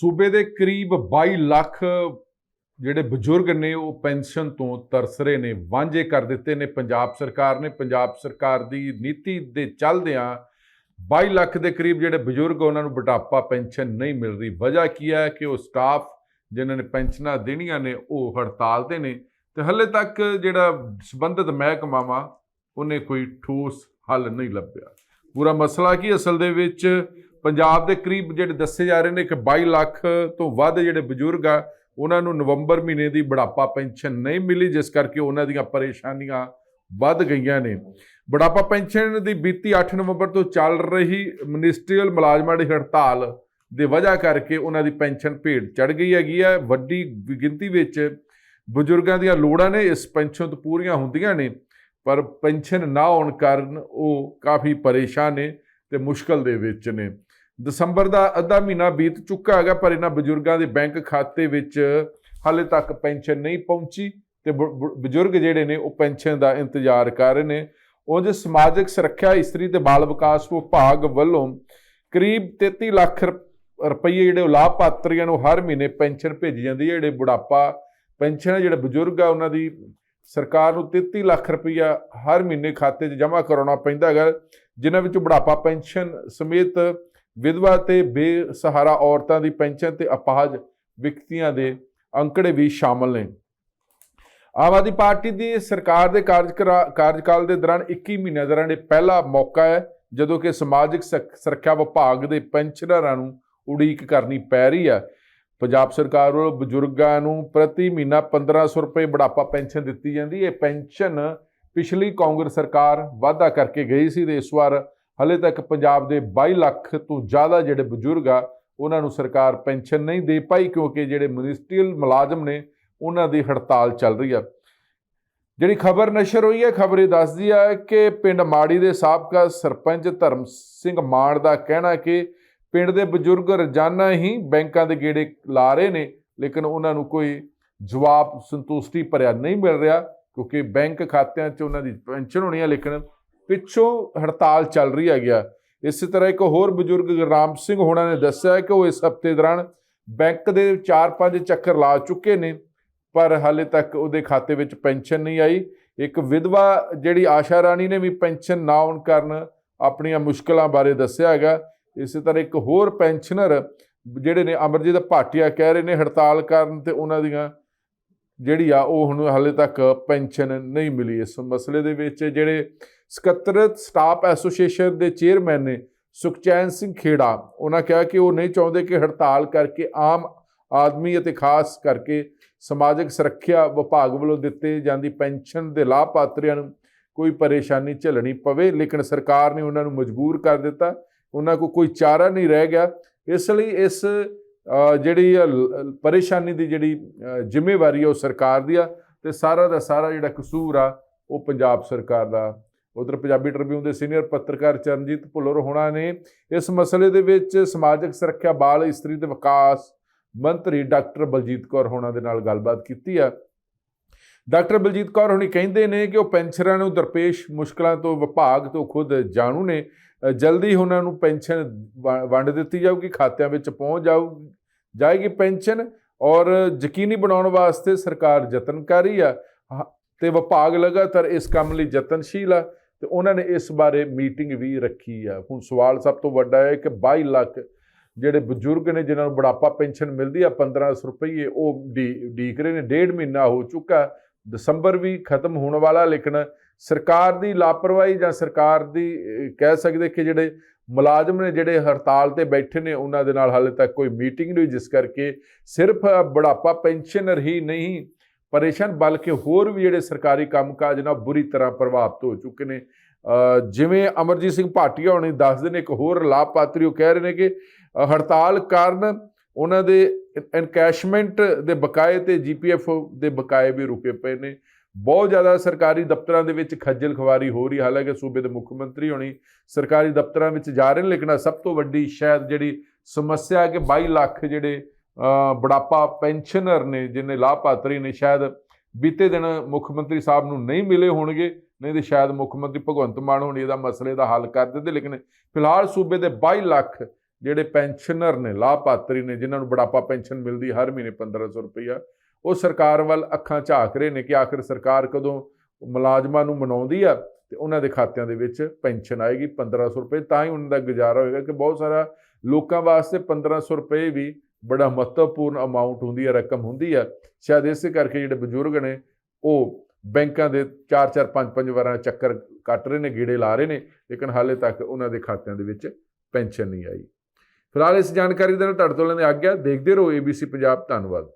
ਸੂਬੇ ਦੇ ਕਰੀਬ 22 ਲੱਖ ਜਿਹੜੇ ਬਜ਼ੁਰਗ ਨੇ, ਉਹ ਪੈਨਸ਼ਨ ਤੋਂ ਤਰਸ ਰਹੇ ਨੇ, ਵਾਂਝੇ ਕਰ ਦਿੱਤੇ ਨੇ। ਪੰਜਾਬ ਸਰਕਾਰ ਨੇ, ਪੰਜਾਬ ਸਰਕਾਰ ਦੀ ਨੀਤੀ ਦੇ ਚੱਲਦਿਆਂ 22 ਲੱਖ ਦੇ ਕਰੀਬ ਜਿਹੜੇ ਬਜ਼ੁਰਗ, ਉਹਨਾਂ ਨੂੰ ਬੁਢਾਪਾ ਪੈਨਸ਼ਨ ਨਹੀਂ ਮਿਲ ਰਹੀ। ਵਜ੍ਹਾ ਕੀ ਹੈ ਕਿ ਉਹ ਸਟਾਫ ਜਿਨ੍ਹਾਂ ਨੇ ਪੈਨਸ਼ਨਾਂ ਦੇਣੀਆਂ ਨੇ, ਉਹ ਹੜਤਾਲ ਤੇ ਨੇ ਤੇ ਹੱਲੇ ਤੱਕ ਜਿਹੜਾ ਸੰਬੰਧਿਤ ਮਹਿਕਮਾ ਉਹਨੇ ਕੋਈ ਠੋਸ ਹੱਲ ਨਹੀਂ ਲੱਭਿਆ। ਪੂਰਾ ਮਸਲਾ ਕੀ ਅਸਲ ਦੇ ਵਿੱਚ ਪੰਜਾਬ ਦੇ ਕਰੀਬ ਜਿਹੜੇ ਦੱਸੇ ਜਾ ਰਹੇ ਨੇ ਕਿ 22 ਲੱਖ ਤੋਂ ਵੱਧ ਜਿਹੜੇ ਬਜ਼ੁਰਗ ਆ, ਉਹਨਾਂ ਨੂੰ ਨਵੰਬਰ ਮਹੀਨੇ ਦੀ ਬੁਢਾਪਾ ਪੈਨਸ਼ਨ ਨਹੀਂ ਮਿਲੀ, ਜਿਸ ਕਰਕੇ ਉਹਨਾਂ ਦੀਆਂ ਪਰੇਸ਼ਾਨੀਆਂ ਵੱਧ ਗਈਆਂ ਨੇ। ਬੁਢਾਪਾ ਪੈਨਸ਼ਨ ਦੀ ਬੀਤੀ 8 ਨਵੰਬਰ ਤੋਂ ਚੱਲ ਰਹੀ ਮਿਨਿਸਟਰੀਅਲ ਮੁਲਾਜ਼ਮਾਂ ਦੀ ਹੜਤਾਲ ਦੇ ਵਜ੍ਹਾ ਕਰਕੇ ਉਹਨਾਂ ਦੀ ਪੈਨਸ਼ਨ ਭੇਟ ਚੜ ਗਈ ਹੈਗੀ ਹੈ ਵੱਡੀ ਗਿਣਤੀ ਵਿੱਚ ਬਜ਼ੁਰਗਾਂ ਦੀਆਂ ਲੋੜਾਂ ਨੇ, ਇਸ ਪੈਨਸ਼ਨ ਤੋਂ ਪੂਰੀਆਂ ਹੁੰਦੀਆਂ ਨੇ, ਪਰ ਪੈਨਸ਼ਨ ਨਾ ਹੋਣ ਕਾਰਨ ਉਹ ਕਾਫੀ ਪਰੇਸ਼ਾਨ ਨੇ ਤੇ ਮੁਸ਼ਕਲ ਦੇ ਵਿੱਚ ਨੇ। ਦਸੰਬਰ ਦਾ ਅੱਧਾ ਮਹੀਨਾ ਬੀਤ ਚੁੱਕਾ ਹੈਗਾ, ਪਰ ਇਹਨਾਂ ਬਜ਼ੁਰਗਾਂ ਦੇ ਬੈਂਕ ਖਾਤੇ ਵਿੱਚ ਹਾਲੇ ਤੱਕ ਪੈਨਸ਼ਨ ਨਹੀਂ ਪਹੁੰਚੀ ਤੇ ਬ- ਬਜ਼ੁਰਗ ਜਿਹੜੇ ਨੇ ਉਹ ਪੈਨਸ਼ਨ ਦਾ ਇੰਤਜ਼ਾਰ ਕਰ ਰਹੇ ਨੇ। ਉਂਝ ਸਮਾਜਿਕ ਸੁਰੱਖਿਆ, ਇਸਤਰੀ ਤੇ ਬਾਲ ਵਿਕਾਸ ਵਿਭਾਗ ਵੱਲੋਂ ਕਰੀਬ 33 ਲੱਖ ਰੁਪ- ਰੁਪਈਏ ਜਿਹੜੇ ਉਹ ਲਾਭਪਾਤਰੀਆਂ ਨੂੰ ਹਰ ਮਹੀਨੇ ਪੈਨਸ਼ਨ ਭੇਜੀ ਜਾਂਦੀ ਹੈ। ਜਿਹੜੇ ਬੁਢਾਪਾ ਪੈਨਸ਼ਨ ਹੈ, ਜਿਹੜੇ ਬਜ਼ੁਰਗ ਆ, ਉਹਨਾਂ ਦੀ ਸਰਕਾਰ ਨੂੰ 33 ਲੱਖ ਰੁਪਈਆ ਹਰ ਮਹੀਨੇ ਖਾਤੇ 'ਚ ਜਮ੍ਹਾਂ ਕਰਾਉਣਾ ਪੈਂਦਾ ਹੈਗਾ। ਜਿਨ੍ਹਾਂ ਵਿੱਚ ਬੁਢਾਪਾ ਪੈਨਸ਼ਨ ਸਮੇਤ ਵਿਧਵਾ ਤੇ ਬੇਸਹਾਰਾ ਔਰਤਾਂ ਦੀ ਪੈਨਸ਼ਨ ਤੇ ਅਪਾਹਜ ਵਿਅਕਤੀਆਂ ਦੇ ਅੰਕੜੇ ਵੀ ਸ਼ਾਮਲ ਨੇ। ਆਮ ਆਦਮੀ ਪਾਰਟੀ ਦੀ ਸਰਕਾਰ ਦੇ ਕਾਰਜਕਰਾ- ਕਾਰਜਕਾਲ ਦੇ ਦੌਰਾਨ 21 ਮਹੀਨਿਆਂ ਦੌਰਾਨ ਇਹ ਪਹਿਲਾ ਮੌਕਾ ਹੈ, ਜਦੋਂ ਕਿ ਸਮਾਜਿਕ ਸੁਰੱਖ- ਸੁਰੱਖਿਆ ਵਿਭਾਗ ਦੇ ਪੈਨਸ਼ਨਰਾਂ ਨੂੰ ਉਡੀਕ ਕਰਨੀ ਪੈ ਰਹੀ ਹੈ। ਪੰਜਾਬ ਸਰਕਾਰ ਵੱਲੋਂ ਬਜ਼ੁਰਗਾਂ ਨੂੰ ਪ੍ਰਤੀ ਮਹੀਨਾ 1500 ਰੁਪਏ ਬੁਢਾਪਾ ਪੈਨਸ਼ਨ ਦਿੱਤੀ ਜਾਂਦੀ ਹੈ। ਇਹ ਪੈਨਸ਼ਨ ਪਿਛਲੀ ਕਾਂਗਰਸ ਸਰਕਾਰ ਵਾਅਦਾ ਕਰਕੇ ਗਈ ਸੀ ਤੇ ਇਸ ਵਾਰ ਹਲੇ ਤੱਕ ਪੰਜਾਬ ਦੇ 22 ਲੱਖ ਤੋਂ ਜ਼ਿਆਦਾ ਜਿਹੜੇ ਬਜ਼ੁਰਗ ਆ, ਉਹਨਾਂ ਨੂੰ ਸਰਕਾਰ ਪੈਨਸ਼ਨ ਨਹੀਂ ਦੇ ਪਾਈ ਕਿਉਂਕਿ ਜਿਹੜੇ ਮਿਨਿਸਟਰੀਅਲ ਮੁਲਾਜ਼ਮ ਨੇ, ਉਹਨਾਂ ਦੀ ਹੜਤਾਲ ਚੱਲ ਰਹੀ ਆ। ਜਿਹੜੀ ਖਬਰ ਨਸ਼ਰ ਹੋਈ ਹੈ, ਖਬਰ ਇਹ ਦੱਸਦੀ ਆ ਕਿ ਪਿੰਡ ਮਾੜੀ ਦੇ ਸਾਬਕਾ ਸਰਪੰਚ ਧਰਮ ਸਿੰਘ ਮਾਨ ਦਾ ਕਹਿਣਾ ਕਿ ਪਿੰਡ ਦੇ ਬਜ਼ੁਰਗ ਰੋਜ਼ਾਨਾ ਹੀ ਬੈਂਕਾਂ ਦੇ ਗੇੜੇ ਲਾ ਰਹੇ ਨੇ, ਲੇਕਿਨ ਉਹਨਾਂ ਨੂੰ ਕੋਈ ਜਵਾਬ ਸੰਤੁਸ਼ਟੀ ਭਰਿਆ ਨਹੀਂ ਮਿਲ ਰਿਹਾ ਕਿਉਂਕਿ ਬੈਂਕ ਖਾਤਿਆਂ 'ਚ ਉਹਨਾਂ ਦੀ ਪੈਨਸ਼ਨ ਹੋਣੀ ਹੈ ਲੇਕਿਨ ਪਿੱਛੋਂ ਹੜਤਾਲ ਚੱਲ ਰਹੀ ਹੈਗੀ ਆ। ਇਸੇ ਤਰ੍ਹਾਂ ਇੱਕ ਹੋਰ ਬਜ਼ੁਰਗ ਰਾਮ ਸਿੰਘ ਹੋਣਾ ਨੇ ਦੱਸਿਆ ਕਿ ਉਹ ਇਸ ਹਫ਼ਤੇ ਦੌਰਾਨ ਬੈਂਕ ਦੇ 4-5 ਚੱਕਰ ਲਾ ਚੁੱਕੇ ਨੇ, ਪਰ ਹਾਲੇ ਤੱਕ ਉਹਦੇ ਖਾਤੇ ਵਿੱਚ ਪੈਨਸ਼ਨ ਨਹੀਂ ਆਈ। ਇੱਕ ਵਿਧਵਾ ਜਿਹੜੀ ਆਸ਼ਾ ਰਾਣੀ ਨੇ ਵੀ ਪੈਨਸ਼ਨ ਨਾ ਆਉਣ ਕਾਰਨ ਆਪਣੀਆਂ ਮੁਸ਼ਕਲਾਂ ਬਾਰੇ ਦੱਸਿਆ ਹੈਗਾ। ਇਸੇ ਤਰ੍ਹਾਂ ਇੱਕ ਹੋਰ ਪੈਨਸ਼ਨਰ ਜਿਹੜੇ ਨੇ ਅਮਰਜੀਤ ਭਾਟੀਆ ਕਹਿ ਰਹੇ ਨੇ ਹੜਤਾਲ ਕਾਰਨ ਤੇ ਉਹਨਾਂ ਦੀਆਂ ਜਿਹੜੀ ਆ ਉਹ ਹੁਣ ਹਾਲੇ ਤੱਕ ਪੈਨਸ਼ਨ ਨਹੀਂ ਮਿਲੀ। ਇਸ ਮਸਲੇ ਦੇ ਵਿੱਚ ਜਿਹੜੇ ਸਕੱਤਰਤ ਸਟਾਫ ਐਸੋਸੀਏਸ਼ਨ ਦੇ ਚੇਅਰਮੈਨ ਨੇ ਸੁਖਚੈਨ ਸਿੰਘ ਖੇੜਾ ਉਹਨਾਂ ਕਿਹਾ ਕਿ ਉਹ ਨਹੀਂ ਚਾਹੁੰਦੇ ਕਿ ਹੜਤਾਲ ਕਰਕੇ ਆਮ ਆਦਮੀ ਅਤੇ ਖਾਸ ਕਰਕੇ ਸਮਾਜਿਕ ਸੁਰੱਖਿਆ ਵਿਭਾਗ ਵੱਲੋਂ ਦਿੱਤੇ ਜਾਂਦੀ ਪੈਨਸ਼ਨ ਦੇ ਲਾਭਪਾਤਰੀਆਂ ਨੂੰ ਕੋਈ ਪਰੇਸ਼ਾਨੀ ਝੱਲਣੀ ਪਵੇ, ਲੇਕਿਨ ਸਰਕਾਰ ਨੇ ਉਹਨਾਂ ਨੂੰ ਮਜਬੂਰ ਕਰ ਦਿੱਤਾ। ਉਹਨਾਂ ਕੋਲ ਕੋਈ ਚਾਰਾ ਨਹੀਂ ਰਹਿ ਗਿਆ। ਇਸ ਲਈ ਇਸ ਜਿਹੜੀ ਆ ਪਰੇਸ਼ਾਨੀ ਦੀ ਜਿਹੜੀ ਜ਼ਿੰਮੇਵਾਰੀ ਆ ਉਹ ਸਰਕਾਰ ਦੀ ਆ ਤੇ ਸਾਰਾ ਦਾ ਸਾਰਾ ਜਿਹੜਾ ਕਸੂਰ ਆ ਉਹ ਪੰਜਾਬ ਸਰਕਾਰ ਦਾ ਉਧਰ ਪੰਜਾਬੀ ਟ੍ਰਿਬਿਊਨ ਦੇ ਸੀਨੀਅਰ ਪੱਤਰਕਾਰ ਚਰਨਜੀਤ ਭੁੱਲਰ ਹੋਣਾ ਨੇ ਇਸ ਮਸਲੇ ਦੇ ਵਿੱਚ ਸਮਾਜਿਕ ਸੁਰੱਖਿਆ, ਬਾਲ ਇਸਤਰੀ ਤੇ ਵਿਕਾਸ ਮੰਤਰੀ ਡਾਕਟਰ ਬਲਜੀਤ ਕੌਰ ਹੋਣਾ ਦੇ ਨਾਲ ਗੱਲਬਾਤ ਕੀਤੀ ਆ। ਡਾਕਟਰ ਬਲਜੀਤ ਕੌਰ ਹੁਣੀ ਕਹਿੰਦੇ ਨੇ ਕਿ ਉਹ ਪੈਨਸ਼ਨਰਾਂ ਨੂੰ ਦਰਪੇਸ਼ ਮੁਸ਼ਕਲਾਂ ਤੋਂ, ਵਿਭਾਗ ਤੋਂ ਖੁਦ ਜਾਣੂ ਨੇ। ਜਲਦੀ ਉਹਨਾਂ ਨੂੰ ਪੈਨਸ਼ਨ ਵ- ਵੰਡ ਦਿੱਤੀ ਜਾਊਗੀ, ਖਾਤਿਆਂ ਵਿੱਚ ਪਹੁੰਚ ਜਾਊ, ਜਾਏਗੀ ਪੈਨਸ਼ਨ ਔਰ ਯਕੀਨੀ ਬਣਾਉਣ ਵਾਸਤੇ ਸਰਕਾਰ ਯਤਨ ਕਰ ਰਹੀ ਆ। ਹ- ਤੇ ਵਿਭਾਗ ਲਗਾਤਾਰ ਇਸ ਕੰਮ ਲਈ ਯਤਨਸ਼ੀਲ ਆ। ਤੇ ਉਹਨਾਂ ਨੇ ਇਸ ਬਾਰੇ ਮੀਟਿੰਗ ਵੀ ਰੱਖੀ ਆ। ਹੁਣ ਸਵਾਲ ਸਭ ਤੋਂ ਵੱਡਾ ਹੈ ਕਿ 22 ਲੱਖ ਜਿਹੜੇ ਬਜ਼ੁਰਗ ਨੇ, ਜਿਨ੍ਹਾਂ ਨੂੰ ਬੁਢਾਪਾ ਪੈਨਸ਼ਨ ਮਿਲਦੀ ਆ 1500 ਰੁਪਏ ਉਹ ਡੀ- ਉਡੀਕ ਰਹੇ ਨੇ, ਡੇਢ ਮਹੀਨਾ ਹੋ ਚੁੱਕਾ। ਦਸੰਬਰ ਵੀ ਖਤਮ ਹੋਣ ਵਾਲਾ, ਲੇਕਿਨ ਸਰਕਾਰ ਦੀ ਲਾਪਰਵਾਹੀ ਜਾਂ ਸਰਕਾਰ ਦੀ ਕਹਿ ਸਕਦੇ ਕਿ ਜਿਹੜੇ ਮੁਲਾਜ਼ਮ ਨੇ, ਜਿਹੜੇ ਹੜਤਾਲ ਤੇ ਬੈਠੇ ਨੇ, ਉਹਨਾਂ ਦੇ ਨਾਲ ਹਾਲੇ ਤੱਕ ਕੋਈ ਮੀਟਿੰਗ ਨਹੀਂ ਹੋਈ, ਜਿਸ ਕਰਕੇ ਸਿਰਫ ਬੁਢਾਪਾ ਪੈਨਸ਼ਨਰ ਹੀ ਨਹੀਂ ਪਰੇਸ਼ਾਨ, ਬਲਕਿ ਹੋਰ ਵੀ ਜਿਹੜੇ ਸਰਕਾਰੀ ਕੰਮਕਾਜ ਨਾਲ ਬੁਰੀ ਤਰ੍ਹਾਂ ਪ੍ਰਭਾਵਿਤ ਹੋ ਚੁੱਕੇ ਨੇ। ਜਿਵੇਂ ਅਮਰਜੀਤ ਸਿੰਘ ਭਾਟੀਆ ਹੋਣੀ ਦੱਸਦੇ ਨੇ, ਇੱਕ ਹੋਰ ਲਾਭਪਾਤਰੀ, ਉਹ ਕਹਿ ਰਹੇ ਨੇ ਕਿ ਹੜਤਾਲ ਕਾਰਨ ਉਹਨਾਂ ਦੇ ਐਨਕੈਸ਼ਮੈਂਟ ਦੇ ਬਕਾਏ ਤੇ ਜੀਪੀਐਫ ਦੇ ਬਕਾਏ ਵੀ ਰੁਕੇ ਪਏ ਨੇ। ਬਹੁਤ ਜ਼ਿਆਦਾ ਸਰਕਾਰੀ ਦਫ਼ਤਰਾਂ ਦੇ ਵਿੱਚ ਖੱਜਲ ਖਵਾਰੀ ਹੋ ਰਹੀ, ਹਾਲਾਂਕਿ ਸੂਬੇ ਦੇ ਮੁੱਖ ਮੰਤਰੀ ਹੋਣੀ ਸਰਕਾਰੀ ਦਫ਼ਤਰਾਂ ਵਿੱਚ ਜਾ ਰਹੇ ਨੇ, ਲੇਕਿਨ ਸਭ ਤੋਂ ਵੱਡੀ ਸ਼ਾਇਦ ਜਿਹੜੀ ਸਮੱਸਿਆ ਹੈ ਕਿ 22 ਲੱਖ ਜਿਹੜੇ ਬੁਢਾਪਾ ਪੈਨਸ਼ਨਰ ਨੇ ਜਿਨੇ ਲਾਭਪਾਤਰੀ ਨੇ, ਸ਼ਾਇਦ ਬੀਤੇ ਦਿਨ ਮੁੱਖ ਮੰਤਰੀ ਸਾਹਿਬ ਨੂੰ ਨਹੀਂ ਮਿਲੇ ਹੋਣਗੇ, ਨਹੀਂ ਤੇ ਸ਼ਾਇਦ ਮੁੱਖ ਮੰਤਰੀ ਭਗਵੰਤ ਮਾਨ ਹੋਣੀ ਇਹਦਾ ਮਸਲੇ ਦਾ ਹੱਲ ਕਰ ਦਿੰਦੇ, ਲੇਕਿਨ ਫਿਲਹਾਲ ਸੂਬੇ ਦੇ 22 ਲੱਖ ਜਿਹੜੇ ਪੈਨਸ਼ਨਰ ਨੇ, ਲਾਭਪਾਤਰੀ ਨੇ, ਜਿਨ੍ਹਾਂ ਨੂੰ ਬੁਢਾਪਾ ਪੈਨਸ਼ਨ ਮਿਲਦੀ ਹਰ ਮਹੀਨੇ 1500 ਰੁਪਈਆ, ਉਹ ਸਰਕਾਰ ਵੱਲ ਅੱਖਾਂ ਝਾਕ ਰਹੇ ਨੇ ਕਿ ਆਖਿਰ ਸਰਕਾਰ ਕਦੋਂ ਮੁਲਾਜ਼ਮਾਂ ਨੂੰ ਮਨਾਉਂਦੀ ਆ, ਤੇ ਉਹਨਾਂ ਦੇ ਖਾਤਿਆਂ ਦੇ ਵਿੱਚ ਪੈਨਸ਼ਨ ਆਏਗੀ 1500 ਰੁਪਏ, ਤਾਂ ਹੀ ਉਹਨਾਂ ਦਾ ਗੁਜ਼ਾਰਾ ਹੋਏਗਾ ਕਿ ਬਹੁਤ ਸਾਰਾ ਲੋਕਾਂ ਵਾਸਤੇ 1500 ਰੁਪਏ ਵੀ ਬੜਾ ਮਹੱਤਵਪੂਰਨ ਅਮਾਉਂਟ ਹੁੰਦੀ ਹੈ, ਰਕਮ ਹੁੰਦੀ ਹੈ। ਸ਼ਾਇਦ ਇਸੇ ਕਰਕੇ ਜਿਹੜੇ ਬਜ਼ੁਰਗ ਨੇ, ਉਹ ਬੈਂਕਾਂ ਦੇ 4-4 5-5 ਵਾਰਾਂ ਚੱਕਰ ਕੱਟ ਰਹੇ ਨੇ, ਗੀੜੇ ਲਾ ਰਹੇ ਨੇ, ਲੇਕਿਨ ਹਾਲੇ ਤੱਕ ਉਹਨਾਂ ਦੇ ਖਾਤਿਆਂ ਦੇ ਵਿੱਚ ਪੈਨਸ਼ਨ ਨਹੀਂ ਆਈ। ਫਿਲਹਾਲ ਇਸ ਜਾਣਕਾਰੀ ਦੇ ਨਾਲ ਤੁਹਾਡੇ ਤੋਂ ਲੈਂਦੇ ਆਗਿਆ। ਦੇਖਦੇ ਰਹੋ ABC ਪੰਜਾਬ। ਧੰਨਵਾਦ।